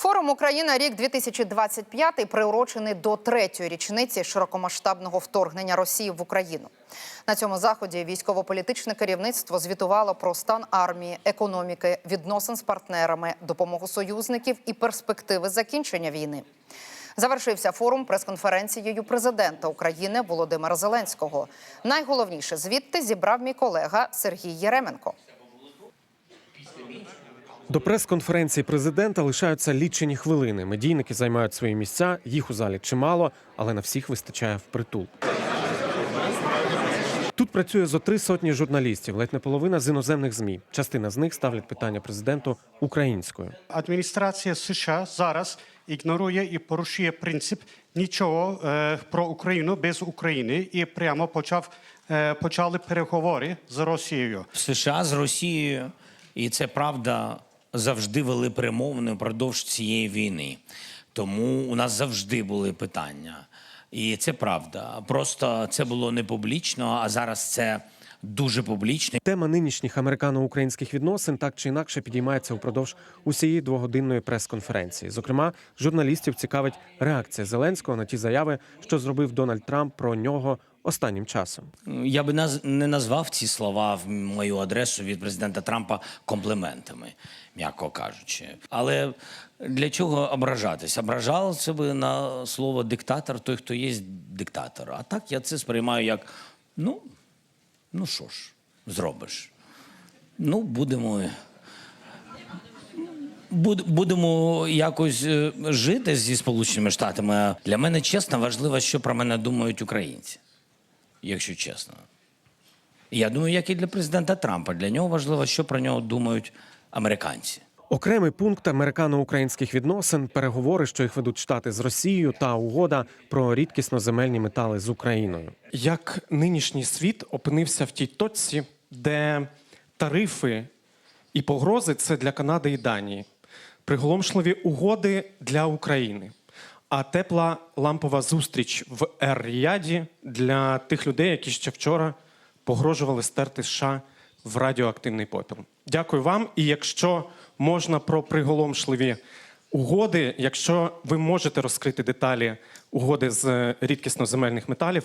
Форум Україна рік 2025 приурочений до третьої річниці широкомасштабного вторгнення Росії в Україну. На цьому заході військово-політичне керівництво звітувало про стан армії, економіки, відносин з партнерами, допомогу союзників і перспективи закінчення війни. Завершився форум прес-конференцією президента України Володимира Зеленського. Найголовніше звідти зібрав мій колега Сергій Єременко. До прес-конференції президента лишаються лічені хвилини. Медійники займають свої місця. Їх у залі чимало, але на всіх вистачає впритул. Тут працює зо три сотні журналістів, ледь не половина з іноземних змі. Частина з них ставлять питання президенту українською. Адміністрація США зараз ігнорує і порушує принцип нічого е, про Україну без України і прямо почав е, почали переговори з Росією. США з Росією, і це правда, завжди вели перемовини впродовж цієї війни. Тому у нас завжди були питання. І це правда. Просто це було не публічно, а зараз це дуже публічно. Тема нинішніх американо-українських відносин так чи інакше підіймається упродовж усієї двогодинної прес-конференції. Зокрема, журналістів цікавить реакція Зеленського на ті заяви, що зробив Дональд Трамп про нього останнім часом. Я би наз... не назвав ці слова в мою адресу від президента Трампа компліментами, м'яко кажучи. Але для чого ображатись? Ображався би на слово диктатор той, хто є диктатор. А так я це сприймаю як ну, ну що ж, зробиш. Ну, будемо. Будемо якось е, жити зі Сполученими Штатами. Для мене чесно важливо, що про мене думають українці якщо чесно. Я думаю, як і для президента Трампа. Для нього важливо, що про нього думають американці. Окремий пункт американо-українських відносин переговори, що їх ведуть штати з Росією, та угода про рідкісно земельні метали з Україною. як нинішній світ опинився в тій точці, де тарифи і погрози це для Канади і Данії, приголомшливі угоди для України, а тепла лампова зустріч в Ер-Ріяді для тих людей, які ще вчора погрожували стерти США в радіоактивний попіл. Дякую вам. І якщо можна про приголомшливі угоди, якщо ви можете розкрити деталі угоди з рідкісно земельних металів,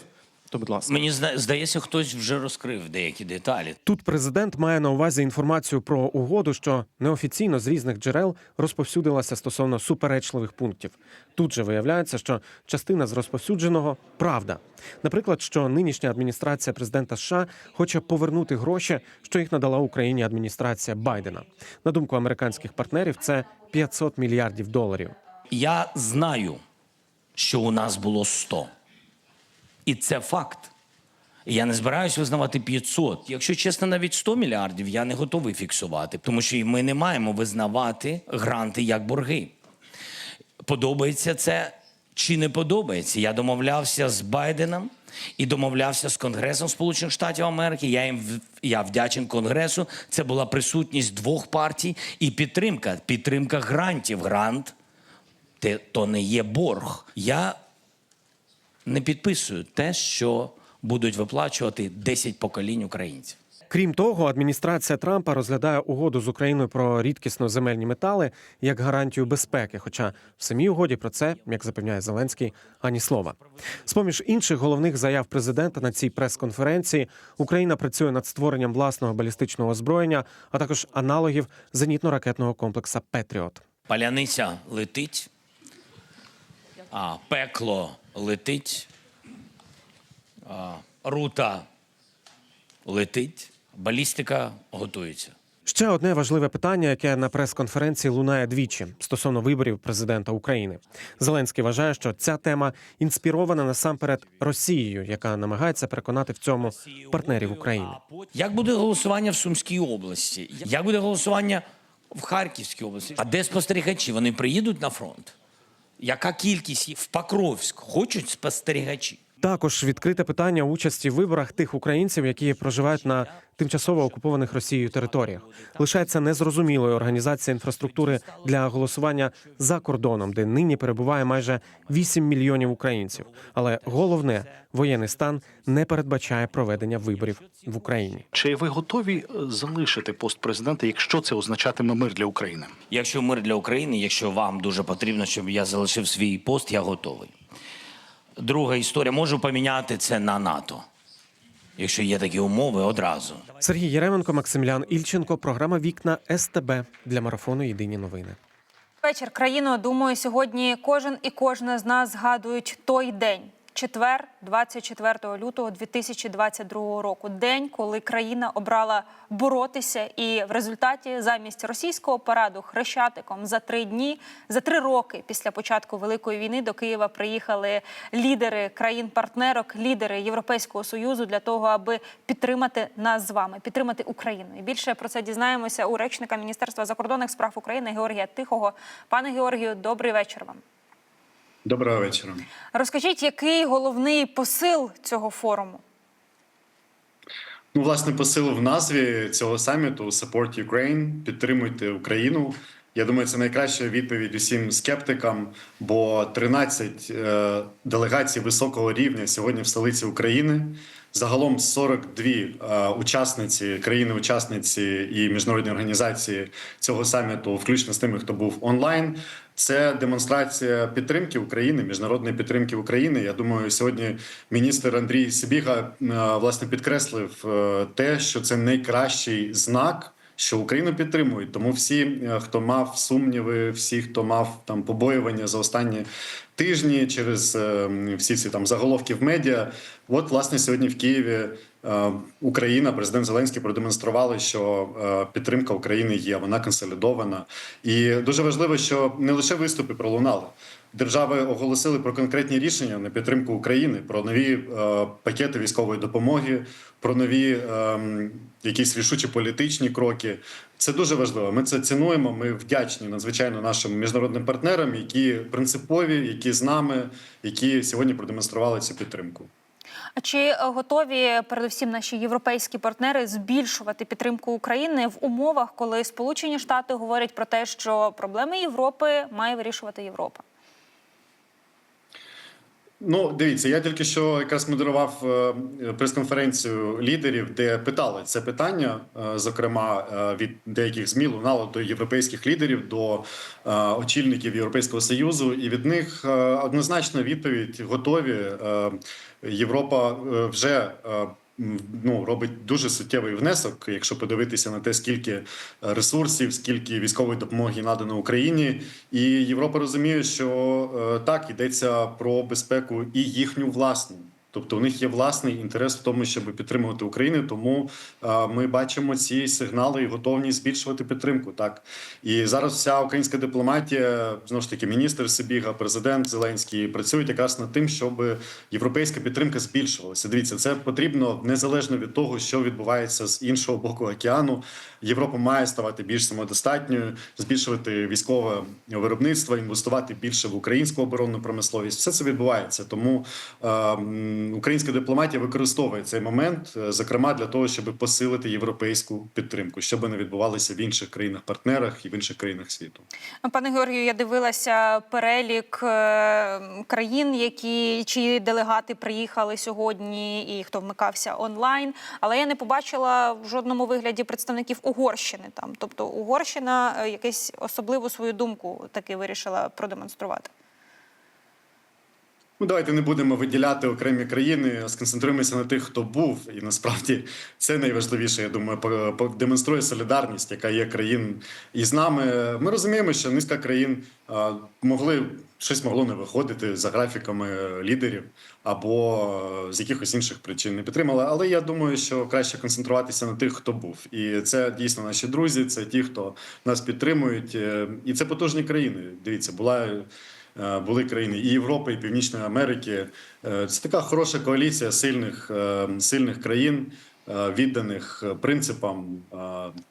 то будь ласка. Мені здається, хтось вже розкрив деякі деталі. Тут президент має на увазі інформацію про угоду, що неофіційно з різних джерел розповсюдилася стосовно суперечливих пунктів. Тут же виявляється, що частина з розповсюдженого правда. Наприклад, що нинішня адміністрація президента США хоче повернути гроші, що їх надала Україні адміністрація Байдена. На думку американських партнерів, це 500 мільярдів доларів. Я знаю, що у нас було 100. І це факт. Я не збираюсь визнавати 500. Якщо чесно, навіть 100 мільярдів я не готовий фіксувати, тому що ми не маємо визнавати гранти як борги. Подобається це чи не подобається? Я домовлявся з Байденом і домовлявся з Конгресом Сполучених Штатів Америки. Я їм я вдячен Конгресу. Це була присутність двох партій і підтримка. Підтримка грантів. Грант то не є борг. Я не підписую те, що будуть виплачувати 10 поколінь українців. Крім того, адміністрація Трампа розглядає угоду з Україною про рідкісно земельні метали як гарантію безпеки. Хоча в самій угоді про це, як запевняє Зеленський, ані слова. З поміж інших головних заяв президента на цій прес-конференції Україна працює над створенням власного балістичного озброєння, а також аналогів зенітно-ракетного комплекса Петріот. Паляниця летить, а пекло летить, рута летить, балістика готується. Ще одне важливе питання, яке на прес-конференції лунає двічі стосовно виборів президента України. Зеленський вважає, що ця тема інспірована насамперед Росією, яка намагається переконати в цьому партнерів України. Як буде голосування в Сумській області? Як буде голосування в Харківській області? А де спостерігачі? Вони приїдуть на фронт? Яка кількість в Покровськ? Хочуть спостерігачі? Також відкрите питання участі в виборах тих українців, які проживають на тимчасово окупованих Росією територіях. Лишається незрозумілою організація інфраструктури для голосування за кордоном, де нині перебуває майже 8 мільйонів українців. Але головне, воєнний стан не передбачає проведення виборів в Україні. Чи ви готові е, залишити пост президента, якщо це означатиме мир для України? Якщо мир для України, якщо вам дуже потрібно, щоб я залишив свій пост, я готовий. Друга історія можу поміняти це на НАТО. Якщо є такі умови, одразу. Сергій Єременко, Максимілян Ільченко, програма Вікна СТБ для марафону Єдині новини. Вечір країну. Думаю, сьогодні кожен і кожна з нас згадують той день. Четвер, 24 лютого 2022 року, день, коли країна обрала боротися, і в результаті замість російського параду хрещатиком за три дні, за три роки після початку великої війни до Києва приїхали лідери країн-партнерок, лідери Європейського союзу для того, аби підтримати нас з вами, підтримати Україну. І більше про це дізнаємося у речника Міністерства закордонних справ України Георгія Тихого. Пане Георгію, добрий вечір вам. Доброго вечора. Розкажіть, який головний посил цього форуму? Ну, власне, посил в назві цього саміту Support Ukraine, підтримуйте Україну. Я думаю, це найкраща відповідь усім скептикам, бо 13 е, делегацій високого рівня сьогодні в столиці України. Загалом 42 е, учасниці, країни-учасниці і міжнародні організації цього саміту, включно з тими, хто був онлайн. Це демонстрація підтримки України, міжнародної підтримки України. Я думаю, сьогодні міністр Андрій Сибіга е, власне підкреслив е, те, що це найкращий знак. Що Україну підтримують, тому всі, е, хто мав сумніви, всі, хто мав там побоювання за останні тижні через е, всі ці там заголовки в медіа, от власне сьогодні в Києві е, Україна, президент Зеленський продемонстрували, що підтримка України є, вона консолідована, і дуже важливо, що не лише виступи пролунали. Держави оголосили про конкретні рішення на підтримку України, про нові е, пакети військової допомоги, про нові е, якісь рішучі політичні кроки. Це дуже важливо. Ми це цінуємо. Ми вдячні надзвичайно нашим міжнародним партнерам, які принципові, які з нами, які сьогодні продемонстрували цю підтримку. А чи е, готові передусім наші європейські партнери збільшувати підтримку України в умовах, коли Сполучені Штати говорять про те, що проблеми Європи має вирішувати Європа? Ну, дивіться, я тільки що якраз модерував е, прес-конференцію лідерів, де питали це питання, е, зокрема е, від деяких змі лунало до європейських лідерів, до очільників Європейського союзу, і від них однозначна відповідь готові. Європа вже ну, робить дуже суттєвий внесок, якщо подивитися на те, скільки е, ресурсів, скільки військової допомоги надано Україні, і Європа розуміє, що е, так йдеться про безпеку і їхню власну. Тобто у них є власний інтерес в тому, щоб підтримувати Україну. Тому е, ми бачимо ці сигнали і готовність збільшувати підтримку. Так і зараз вся українська дипломатія, знову ж таки, міністр Сибіга, президент Зеленський працюють якраз над тим, щоб європейська підтримка збільшувалася. Дивіться, це потрібно незалежно від того, що відбувається з іншого боку океану. Європа має ставати більш самодостатньою, збільшувати військове виробництво, інвестувати більше в українську оборонну промисловість. Все це відбувається. Тому е, українська дипломатія використовує цей момент, е, зокрема для того, щоб посилити європейську підтримку, щоб не відбувалося в інших країнах-партнерах і в інших країнах світу. Пане Георгію, я дивилася перелік е, країн, які чиї делегати приїхали сьогодні, і хто вмикався онлайн. Але я не побачила в жодному вигляді представників Угорщини там. Тобто Угорщина якесь особливу свою думку таки вирішила продемонструвати. Ну, давайте не будемо виділяти окремі країни, сконцентруємося на тих, хто був. І насправді це найважливіше. Я думаю, демонструє солідарність, яка є країн і з нами. Ми розуміємо, що низка країн могли щось могло не виходити за графіками лідерів або з якихось інших причин не підтримали. Але я думаю, що краще концентруватися на тих, хто був. І це дійсно наші друзі, це ті, хто нас підтримують. Е, І це потужні країни. Дивіться, була. Е, були країни і Європи, і Північної Америки. Е, Це така хороша коаліція сильних, е, сильних країн, відданих принципам,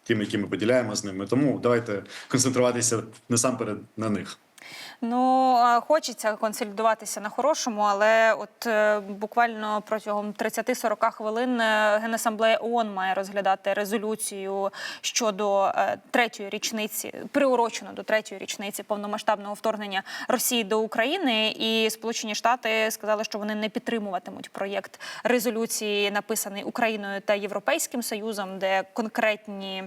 тим, які ми поділяємо з ними. Тому давайте концентруватися насамперед на них. Ну хочеться консолідуватися на хорошому, але от е, буквально протягом 30-40 хвилин е, Генасамблея ООН має розглядати резолюцію щодо е, третьої річниці, приурочено до третьої річниці повномасштабного вторгнення Росії до України. І Сполучені Штати сказали, що вони не підтримуватимуть проєкт резолюції, написаний Україною та Європейським Союзом, де конкретні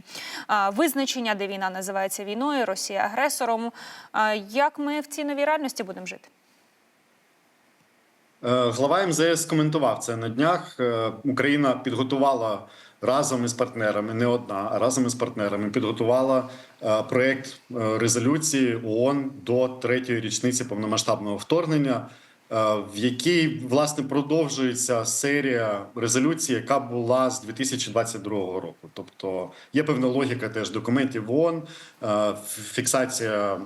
визначення, де війна називається війною, Росія агресором. А, Як ми в цій новій реальності будемо жити? Е, Глава МЗС коментував це на днях. Е, Україна підготувала разом із партнерами, не одна, а разом із партнерами підготувала проект е, резолюції ООН до третьої річниці повномасштабного вторгнення, в якій власне продовжується серія резолюцій, яка була з 2022 року. Тобто є певна логіка теж документів ООН, е, фіксація е,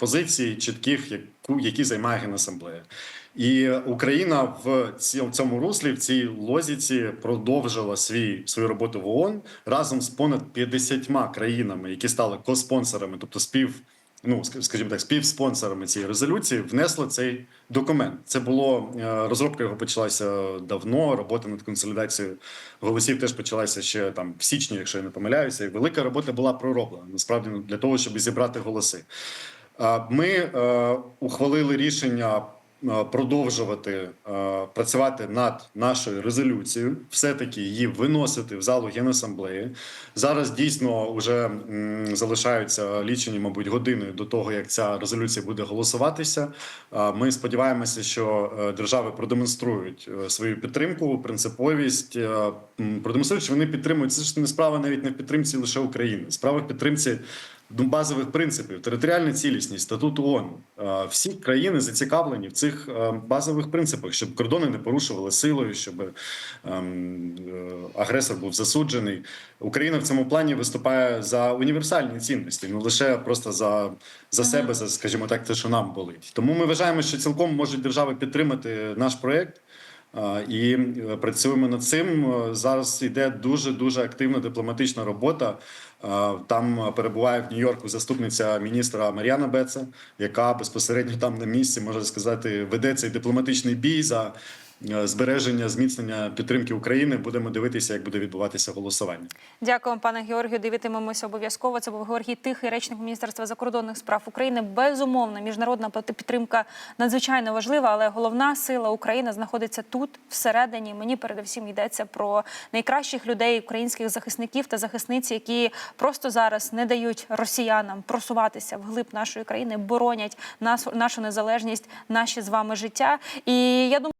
позицій чітких, які займає Генасамблея. І Україна в цьому руслі, в цій лозіці продовжила свій свою роботу в ООН разом з понад 50 країнами, які стали коспонсорами, тобто спів. Ну, скажімо так, співспонсорами цієї резолюції внесли цей документ. Це було е, розробка його почалася давно. Робота над консолідацією голосів теж почалася ще там в січні, якщо я не помиляюся. І велика робота була пророблена насправді для того, щоб зібрати голоси. Е, Ми е, ухвалили рішення продовжувати е, працювати над нашою резолюцією, все-таки її виносити в залу Генасамблеї. Зараз дійсно вже залишаються лічені, мабуть, години до того, як ця резолюція буде голосуватися. Е, Ми сподіваємося, що е, держави продемонструють е, свою підтримку, принциповість, е, продемонструють, що вони підтримують. Це ж не справа навіть не в підтримці лише України, справа в підтримці базових принципів, територіальна цілісність, статут ООН. Е, Всі країни зацікавлені в цих е, базових принципах, щоб кордони не порушували силою, щоб ем, е, агресор був засуджений. Україна в цьому плані виступає за універсальні цінності, не лише просто за, за себе, за скажімо так, те, що нам болить. Тому ми вважаємо, що цілком можуть держави підтримати наш проект. І е, працюємо над цим. Е, Зараз йде дуже дуже активна дипломатична робота. Там перебуває в Нью-Йорку заступниця міністра Мар'яна Беца, яка безпосередньо там на місці може сказати веде цей дипломатичний бій за е, збереження, зміцнення підтримки України. Будемо дивитися, як буде відбуватися голосування. Дякуємо, пане Георгію. Дивитимемося обов'язково. Це був Георгій Тихий, речник Міністерства закордонних справ України. Безумовно, міжнародна підтримка надзвичайно важлива, але головна сила України знаходиться тут, всередині. Мені передусім йдеться про найкращих людей, українських захисників та захисниць, які просто зараз не дають росіянам просуватися вглиб нашої країни, боронять нас, нашу незалежність, наші з вами життя. І я думаю.